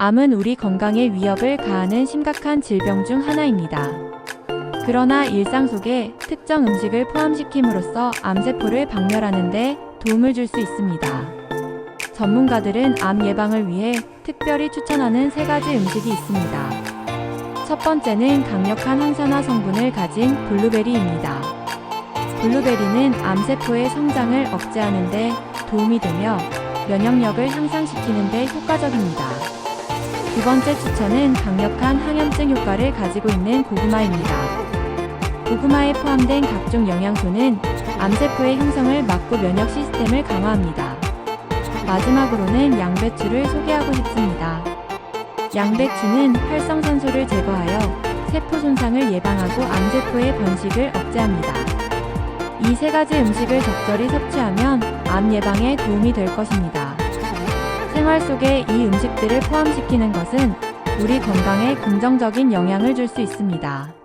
암은 우리 건강에 위협을 가하는 심각한 질병 중 하나입니다. 그러나 일상 속에 특정 음식을 포함시킴으로써 암세포를 박멸하는 데 도움을 줄 수 있습니다. 전문가들은 암 예방을 위해 특별히 추천하는 세 가지 음식이 있습니다. 첫 번째는 강력한 항산화 성분을 가진 블루베리입니다. 블루베리는 암세포의 성장을 억제하는 데 도움이 되며 면역력을 향상시키는 데 효과적입니다. 두 번째 추천은 강력한 항염증 효과를 가지고 있는 고구마입니다. 고구마에 포함된 각종 영양소는 암세포의 형성을 막고 면역 시스템을 강화합니다. 마지막으로는 양배추를 소개하고 싶습니다. 양배추는 활성산소를 제거하여 세포 손상을 예방하고 암세포의 번식을 억제합니다. 이 세 가지 음식을 적절히 섭취하면 암 예방에 도움이 될 것입니다. 생활 속에 이 음식들을 포함시키는 것은 우리 건강에 긍정적인 영향을 줄 수 있습니다.